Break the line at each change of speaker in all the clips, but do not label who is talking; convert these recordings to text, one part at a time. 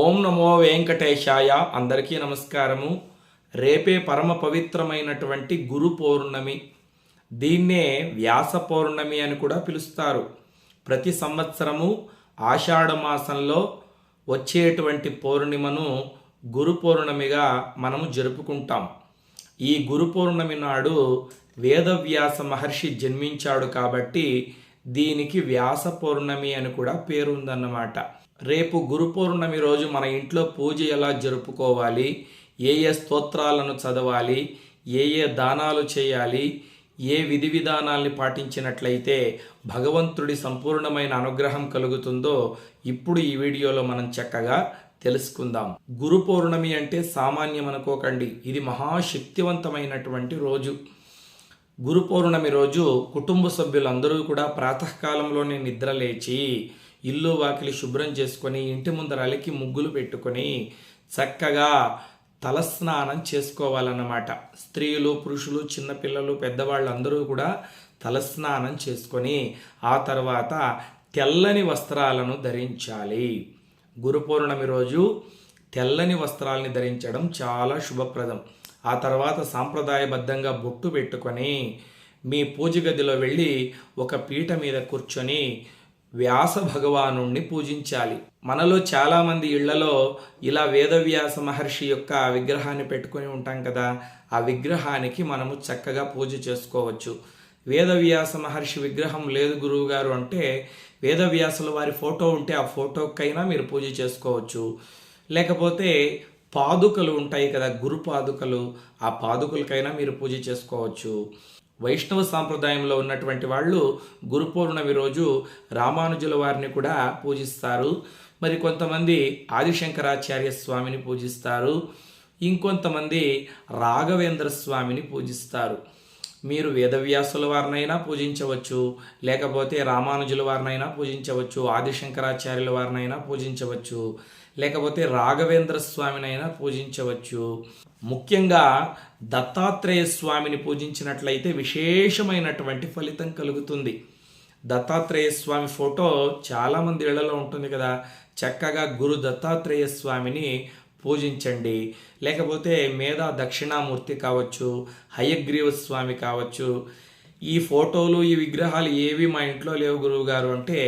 ఓం నమో వెంకటేశాయ అందరికీ నమస్కారము రేపే పరమ పవిత్రమైనటువంటి గురు పౌర్ణమి దీన్నే వ్యాస పౌర్ణమి అని కూడా పిలుస్తారు ప్రతి సంవత్సరము మాసంలో వచ్చేటువంటి పౌర్ణిమను గురు పౌర్ణమిగా మనము జరుపుకుంటాం ఈ గురు పౌర్ణమి నాడు వేదవ్యాస మహర్షి జన్మించాడు కాబట్టి దీనికి వ్యాస పౌర్ణమి అని కూడా పేరుందన్నమాట రేపు గురు పౌర్ణమి రోజు మన ఇంట్లో పూజ ఎలా జరుపుకోవాలి ఏ ఏ స్తోత్రాలను చదవాలి ఏ ఏ దానాలు చేయాలి ఏ విధి విధానాల్ని పాటించినట్లయితే భగవంతుడి సంపూర్ణమైన అనుగ్రహం కలుగుతుందో ఇప్పుడు ఈ వీడియోలో మనం చక్కగా తెలుసుకుందాం గురు పౌర్ణమి అంటే సామాన్యం అనుకోకండి ఇది మహాశక్తివంతమైనటువంటి రోజు గురు పౌర్ణమి రోజు కుటుంబ సభ్యులందరూ కూడా ప్రాతకాలంలోనే నిద్రలేచి ఇల్లు వాకిలి శుభ్రం చేసుకొని ఇంటి ముందర అలికి ముగ్గులు పెట్టుకొని చక్కగా తలస్నానం చేసుకోవాలన్నమాట స్త్రీలు పురుషులు చిన్నపిల్లలు పెద్దవాళ్ళు అందరూ కూడా తలస్నానం చేసుకొని ఆ తర్వాత తెల్లని వస్త్రాలను ధరించాలి గురు రోజు తెల్లని వస్త్రాలని ధరించడం చాలా శుభప్రదం ఆ తర్వాత సాంప్రదాయబద్ధంగా బొట్టు పెట్టుకొని మీ పూజ గదిలో వెళ్ళి ఒక పీట మీద కూర్చొని వ్యాస భగవాను పూజించాలి మనలో చాలామంది ఇళ్లలో ఇలా వేదవ్యాస మహర్షి యొక్క విగ్రహాన్ని పెట్టుకుని ఉంటాం కదా ఆ విగ్రహానికి మనము చక్కగా పూజ చేసుకోవచ్చు వేదవ్యాస మహర్షి విగ్రహం లేదు గురువు గారు అంటే వేదవ్యాసుల వారి ఫోటో ఉంటే ఆ ఫోటోకైనా మీరు పూజ చేసుకోవచ్చు లేకపోతే పాదుకలు ఉంటాయి కదా గురు పాదుకలు ఆ పాదుకలకైనా మీరు పూజ చేసుకోవచ్చు వైష్ణవ సాంప్రదాయంలో ఉన్నటువంటి వాళ్ళు గురు పౌర్ణమి రోజు రామానుజుల వారిని కూడా పూజిస్తారు మరి కొంతమంది ఆదిశంకరాచార్య స్వామిని పూజిస్తారు ఇంకొంతమంది రాఘవేంద్ర స్వామిని పూజిస్తారు మీరు వేదవ్యాసుల వారినైనా పూజించవచ్చు లేకపోతే రామానుజుల వారినైనా పూజించవచ్చు ఆదిశంకరాచార్యుల వారినైనా పూజించవచ్చు లేకపోతే రాఘవేంద్ర స్వామినైనా పూజించవచ్చు ముఖ్యంగా దత్తాత్రేయ స్వామిని పూజించినట్లయితే విశేషమైనటువంటి ఫలితం కలుగుతుంది దత్తాత్రేయ స్వామి ఫోటో చాలామంది ఇళ్లలో ఉంటుంది కదా చక్కగా గురు దత్తాత్రేయ స్వామిని పూజించండి లేకపోతే మేధా దక్షిణామూర్తి కావచ్చు హయగ్రీవ స్వామి కావచ్చు ఈ ఫోటోలు ఈ విగ్రహాలు ఏవి మా ఇంట్లో లేవు గురువుగారు అంటే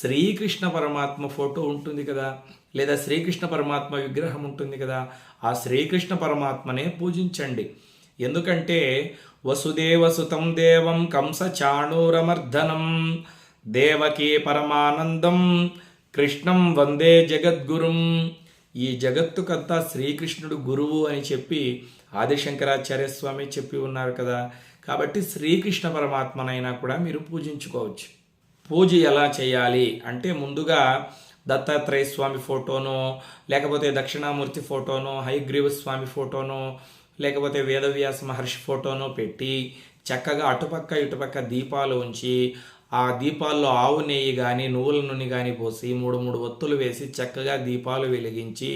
శ్రీకృష్ణ పరమాత్మ ఫోటో ఉంటుంది కదా లేదా శ్రీకృష్ణ పరమాత్మ విగ్రహం ఉంటుంది కదా ఆ శ్రీకృష్ణ పరమాత్మనే పూజించండి ఎందుకంటే వసుదేవసుతం దేవం కంస చాణూరమర్ధనం దేవకీ పరమానందం కృష్ణం వందే జగద్గురుం ఈ జగత్తుకంతా శ్రీకృష్ణుడు గురువు అని చెప్పి ఆదిశంకరాచార్య స్వామి చెప్పి ఉన్నారు కదా కాబట్టి శ్రీకృష్ణ పరమాత్మనైనా కూడా మీరు పూజించుకోవచ్చు పూజ ఎలా చేయాలి అంటే ముందుగా దత్తాత్రేయ స్వామి ఫోటోను లేకపోతే దక్షిణామూర్తి ఫోటోను హైగ్రీవ స్వామి ఫోటోను లేకపోతే వేదవ్యాస మహర్షి ఫోటోను పెట్టి చక్కగా అటుపక్క ఇటుపక్క దీపాలు ఉంచి ఆ దీపాల్లో ఆవు నెయ్యి కానీ నువ్వుల నూనె కానీ పోసి మూడు మూడు ఒత్తులు వేసి చక్కగా దీపాలు వెలిగించి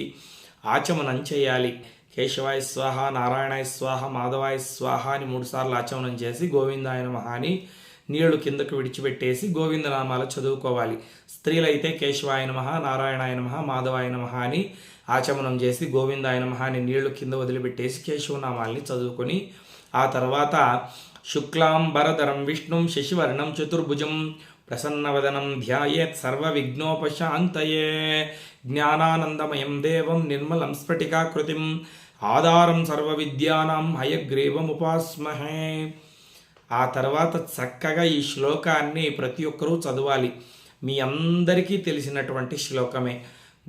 ఆచమనం చేయాలి కేశవాయ స్వాహ నారాయణాయ స్వాహ మాధవాయ స్వాహ అని మూడుసార్లు ఆచమనం చేసి గోవిందాయ నమ అని నీళ్లు కిందకు విడిచిపెట్టేసి గోవిందనామాలు చదువుకోవాలి స్త్రీలైతే కేశవాయ నమ నారాయణాయ నమ మాధవాయ నమ అని ఆచమనం చేసి గోవిందాయ నమ అని నీళ్లు కింద వదిలిపెట్టేసి కేశవనామాల్ని చదువుకొని ఆ తర్వాత శుక్లాంబరధరం విష్ణుం శశివర్ణం చతుర్భుజం ప్రసన్నవదనం ధ్యాయేత్ సర్వవిఘ్నోపశాంతయే జ్ఞానానందమయం దేవం నిర్మలం స్ఫటికాకృతిం ఆధారం సర్వ విద్యానాం హయగ్రీవముపాస్మహే ఆ తర్వాత చక్కగా ఈ శ్లోకాన్ని ప్రతి ఒక్కరూ చదవాలి మీ అందరికీ తెలిసినటువంటి శ్లోకమే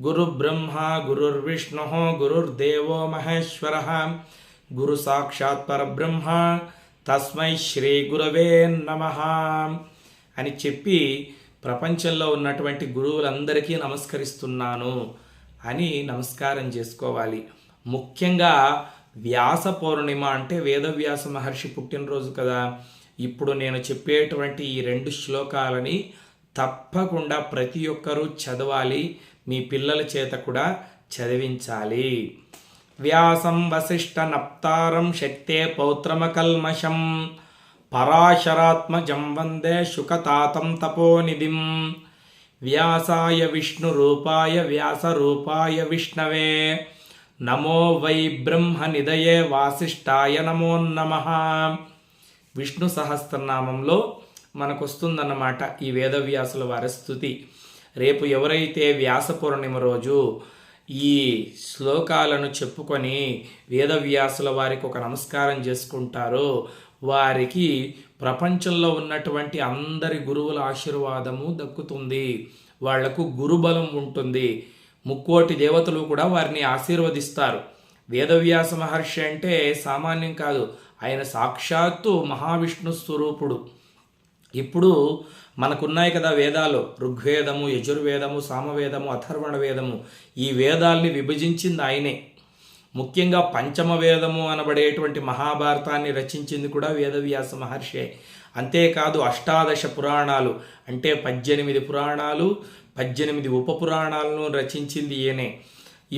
గురు బ్రహ్మ గురుర్విష్ణు గురుర్దేవో మహేశ్వర గురు సాక్షాత్ పరబ్రహ్మ తస్మై శ్రీ గురవే నమ అని చెప్పి ప్రపంచంలో ఉన్నటువంటి గురువులందరికీ నమస్కరిస్తున్నాను అని నమస్కారం చేసుకోవాలి ముఖ్యంగా వ్యాస పౌర్ణిమ అంటే వేదవ్యాస మహర్షి పుట్టినరోజు కదా ఇప్పుడు నేను చెప్పేటువంటి ఈ రెండు శ్లోకాలని తప్పకుండా ప్రతి ఒక్కరూ చదవాలి మీ పిల్లల చేత కూడా చదివించాలి వ్యాసం నప్తారం శక్తే పౌత్రమకల్మషం పరాశరాత్మజం వందే శుకతాతం తపోనిధిం వ్యాసాయ విష్ణు రూపాయ వ్యాస రూపాయ విష్ణవే నమో వై బ్రహ్మనిదయే వాసిష్ఠాయ నమో నమ విష్ణు సహస్రనామంలో మనకు వస్తుందన్నమాట ఈ వేదవ్యాసుల వారి స్థుతి రేపు ఎవరైతే వ్యాస పూర్ణిమ రోజు ఈ శ్లోకాలను చెప్పుకొని వేదవ్యాసుల వారికి ఒక నమస్కారం చేసుకుంటారో వారికి ప్రపంచంలో ఉన్నటువంటి అందరి గురువుల ఆశీర్వాదము దక్కుతుంది వాళ్లకు గురుబలం ఉంటుంది ముక్కోటి దేవతలు కూడా వారిని ఆశీర్వదిస్తారు వేదవ్యాస మహర్షి అంటే సామాన్యం కాదు ఆయన సాక్షాత్తు మహావిష్ణు స్వరూపుడు ఇప్పుడు మనకున్నాయి కదా వేదాలు ఋగ్వేదము యజుర్వేదము సామవేదము అథర్వణ వేదము ఈ వేదాల్ని విభజించింది ఆయనే ముఖ్యంగా పంచమ వేదము అనబడేటువంటి మహాభారతాన్ని రచించింది కూడా వేదవ్యాస మహర్షే అంతేకాదు అష్టాదశ పురాణాలు అంటే పద్దెనిమిది పురాణాలు పద్దెనిమిది ఉప పురాణాలను రచించింది ఈయనే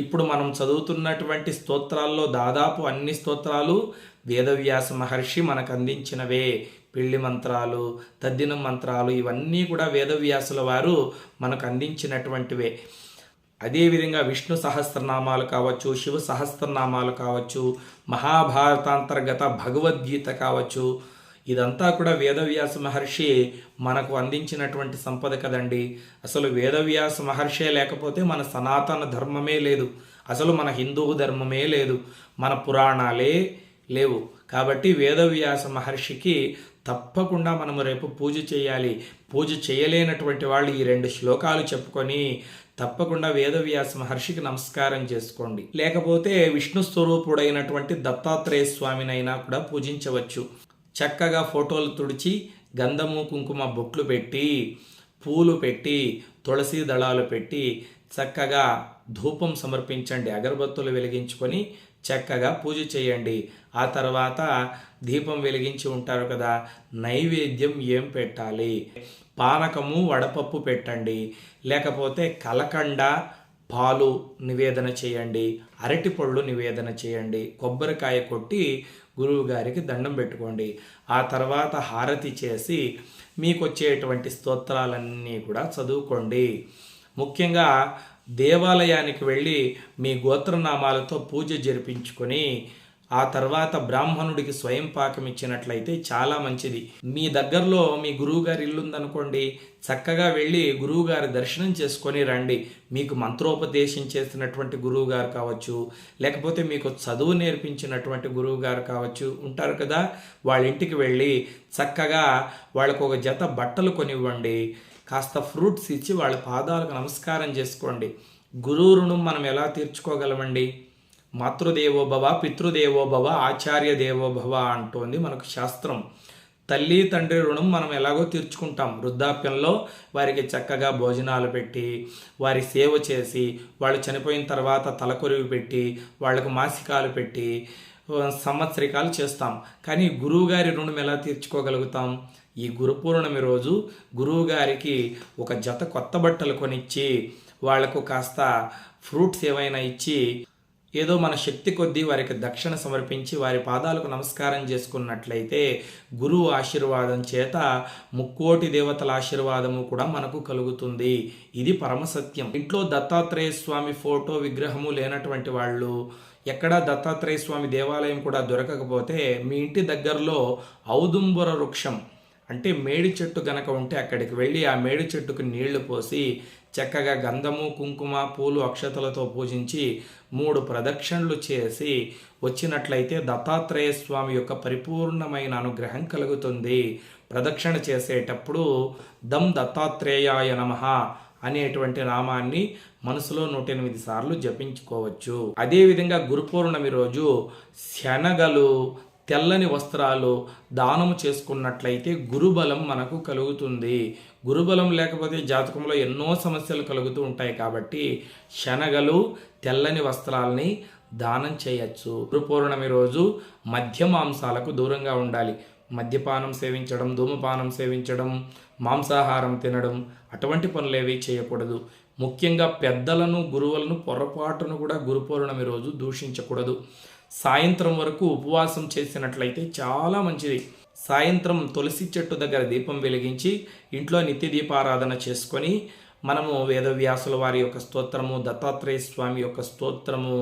ఇప్పుడు మనం చదువుతున్నటువంటి స్తోత్రాల్లో దాదాపు అన్ని స్తోత్రాలు వేదవ్యాస మహర్షి మనకు అందించినవే పెళ్లి మంత్రాలు తద్దినం మంత్రాలు ఇవన్నీ కూడా వేదవ్యాసుల వారు మనకు అందించినటువంటివే అదేవిధంగా విష్ణు సహస్రనామాలు కావచ్చు శివ సహస్రనామాలు కావచ్చు మహాభారతాంతర్గత భగవద్గీత కావచ్చు ఇదంతా కూడా వేదవ్యాస మహర్షి మనకు అందించినటువంటి సంపద కదండి అసలు వేదవ్యాస మహర్షే లేకపోతే మన సనాతన ధర్మమే లేదు అసలు మన హిందూ ధర్మమే లేదు మన పురాణాలే లేవు కాబట్టి వేదవ్యాస మహర్షికి తప్పకుండా మనము రేపు పూజ చేయాలి పూజ చేయలేనటువంటి వాళ్ళు ఈ రెండు శ్లోకాలు చెప్పుకొని తప్పకుండా వేదవ్యాస మహర్షికి నమస్కారం చేసుకోండి లేకపోతే విష్ణు స్వరూపుడైనటువంటి దత్తాత్రేయ స్వామినైనా కూడా పూజించవచ్చు చక్కగా ఫోటోలు తుడిచి గంధము కుంకుమ బొట్లు పెట్టి పూలు పెట్టి తులసి దళాలు పెట్టి చక్కగా ధూపం సమర్పించండి అగరబత్తులు వెలిగించుకొని చక్కగా పూజ చేయండి ఆ తర్వాత దీపం వెలిగించి ఉంటారు కదా నైవేద్యం ఏం పెట్టాలి పానకము వడపప్పు పెట్టండి లేకపోతే కలకండ పాలు నివేదన చేయండి అరటి పళ్ళు నివేదన చేయండి కొబ్బరికాయ కొట్టి గురువుగారికి దండం పెట్టుకోండి ఆ తర్వాత హారతి చేసి మీకు వచ్చేటువంటి స్తోత్రాలన్నీ కూడా చదువుకోండి ముఖ్యంగా దేవాలయానికి వెళ్ళి మీ గోత్రనామాలతో పూజ జరిపించుకొని ఆ తర్వాత బ్రాహ్మణుడికి స్వయం పాకం ఇచ్చినట్లయితే చాలా మంచిది మీ దగ్గరలో మీ గురువుగారి ఇల్లు ఉందనుకోండి చక్కగా వెళ్ళి గురువుగారి దర్శనం చేసుకొని రండి మీకు మంత్రోపదేశం చేసినటువంటి గురువుగారు కావచ్చు లేకపోతే మీకు చదువు నేర్పించినటువంటి గురువుగారు కావచ్చు ఉంటారు కదా వాళ్ళ ఇంటికి వెళ్ళి చక్కగా వాళ్ళకు ఒక జత బట్టలు కొనివ్వండి కాస్త ఫ్రూట్స్ ఇచ్చి వాళ్ళ పాదాలకు నమస్కారం చేసుకోండి గురువు రుణం మనం ఎలా తీర్చుకోగలమండి మాతృదేవోభవ పితృదేవోభవ ఆచార్య దేవోభవ అంటోంది మనకు శాస్త్రం తల్లి తండ్రి రుణం మనం ఎలాగో తీర్చుకుంటాం వృద్ధాప్యంలో వారికి చక్కగా భోజనాలు పెట్టి వారి సేవ చేసి వాళ్ళు చనిపోయిన తర్వాత తలకొరివి పెట్టి వాళ్ళకు మాసికాలు పెట్టి సంవత్సరికాలు చేస్తాం కానీ గురువుగారి రుణం ఎలా తీర్చుకోగలుగుతాం ఈ గురు పూర్ణమి రోజు గురువుగారికి ఒక జత కొత్త బట్టలు కొనిచ్చి వాళ్లకు కాస్త ఫ్రూట్స్ ఏవైనా ఇచ్చి ఏదో మన శక్తి కొద్దీ వారికి దక్షిణ సమర్పించి వారి పాదాలకు నమస్కారం చేసుకున్నట్లయితే గురువు ఆశీర్వాదం చేత ముక్కోటి దేవతల ఆశీర్వాదము కూడా మనకు కలుగుతుంది ఇది పరమసత్యం ఇంట్లో దత్తాత్రేయ స్వామి ఫోటో విగ్రహము లేనటువంటి వాళ్ళు ఎక్కడా దత్తాత్రేయ స్వామి దేవాలయం కూడా దొరకకపోతే మీ ఇంటి దగ్గరలో ఔదుంబుర వృక్షం అంటే మేడి చెట్టు గనక ఉంటే అక్కడికి వెళ్ళి ఆ మేడి చెట్టుకు నీళ్లు పోసి చక్కగా గంధము కుంకుమ పూలు అక్షతలతో పూజించి మూడు ప్రదక్షిణలు చేసి వచ్చినట్లయితే దత్తాత్రేయ స్వామి యొక్క పరిపూర్ణమైన అనుగ్రహం కలుగుతుంది ప్రదక్షిణ చేసేటప్పుడు దమ్ దత్తాత్రేయాయ నమ అనేటువంటి నామాన్ని మనసులో నూట ఎనిమిది సార్లు జపించుకోవచ్చు అదేవిధంగా గురు పౌర్ణమి రోజు శనగలు తెల్లని వస్త్రాలు దానం చేసుకున్నట్లయితే గురుబలం మనకు కలుగుతుంది గురుబలం లేకపోతే జాతకంలో ఎన్నో సమస్యలు కలుగుతూ ఉంటాయి కాబట్టి శనగలు తెల్లని వస్త్రాలని దానం చేయొచ్చు గురు రోజు మధ్య మాంసాలకు దూరంగా ఉండాలి మద్యపానం సేవించడం ధూమపానం సేవించడం మాంసాహారం తినడం అటువంటి పనులేవి చేయకూడదు ముఖ్యంగా పెద్దలను గురువులను పొరపాటును కూడా గురు రోజు దూషించకూడదు సాయంత్రం వరకు ఉపవాసం చేసినట్లయితే చాలా మంచిది సాయంత్రం తులసి చెట్టు దగ్గర దీపం వెలిగించి ఇంట్లో నిత్య దీపారాధన చేసుకొని మనము వేదవ్యాసుల వారి యొక్క స్తోత్రము దత్తాత్రేయ స్వామి యొక్క స్తోత్రము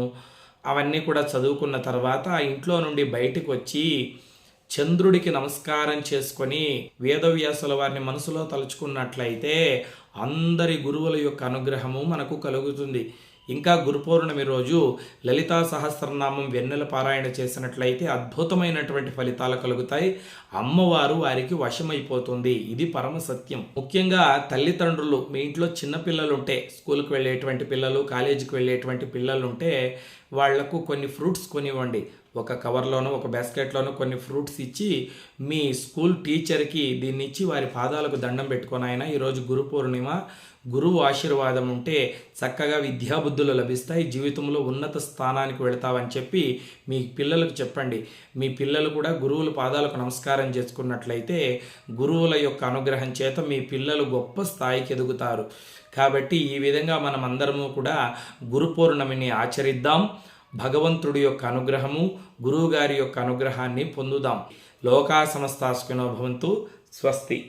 అవన్నీ కూడా చదువుకున్న తర్వాత ఇంట్లో నుండి బయటకు వచ్చి చంద్రుడికి నమస్కారం చేసుకొని వేదవ్యాసుల వారిని మనసులో తలుచుకున్నట్లయితే అందరి గురువుల యొక్క అనుగ్రహము మనకు కలుగుతుంది ఇంకా గురు రోజు లలితా సహస్రనామం వెన్నెల పారాయణ చేసినట్లయితే అద్భుతమైనటువంటి ఫలితాలు కలుగుతాయి అమ్మవారు వారికి వశమైపోతుంది ఇది పరమ సత్యం ముఖ్యంగా తల్లిదండ్రులు మీ ఇంట్లో చిన్న ఉంటే స్కూల్కి వెళ్ళేటువంటి పిల్లలు కాలేజీకి వెళ్ళేటువంటి పిల్లలుంటే వాళ్లకు కొన్ని ఫ్రూట్స్ కొనివ్వండి ఒక కవర్లోను ఒక బాస్కెట్లోనో కొన్ని ఫ్రూట్స్ ఇచ్చి మీ స్కూల్ టీచర్కి దీన్ని ఇచ్చి వారి పాదాలకు దండం పెట్టుకొని ఆయన ఈరోజు గురు పూర్ణిమ గురువు ఆశీర్వాదం ఉంటే చక్కగా విద్యాబుద్ధులు లభిస్తాయి జీవితంలో ఉన్నత స్థానానికి వెళతావని చెప్పి మీ పిల్లలకు చెప్పండి మీ పిల్లలు కూడా గురువుల పాదాలకు నమస్కారం చేసుకున్నట్లయితే గురువుల యొక్క అనుగ్రహం చేత మీ పిల్లలు గొప్ప స్థాయికి ఎదుగుతారు కాబట్టి ఈ విధంగా మనం అందరము కూడా గురు పూర్ణమిని ఆచరిద్దాం భగవంతుడి యొక్క అనుగ్రహము గురువుగారి యొక్క అనుగ్రహాన్ని పొందుదాం లోకా సమస్తాస్కినో భవంతు స్వస్తి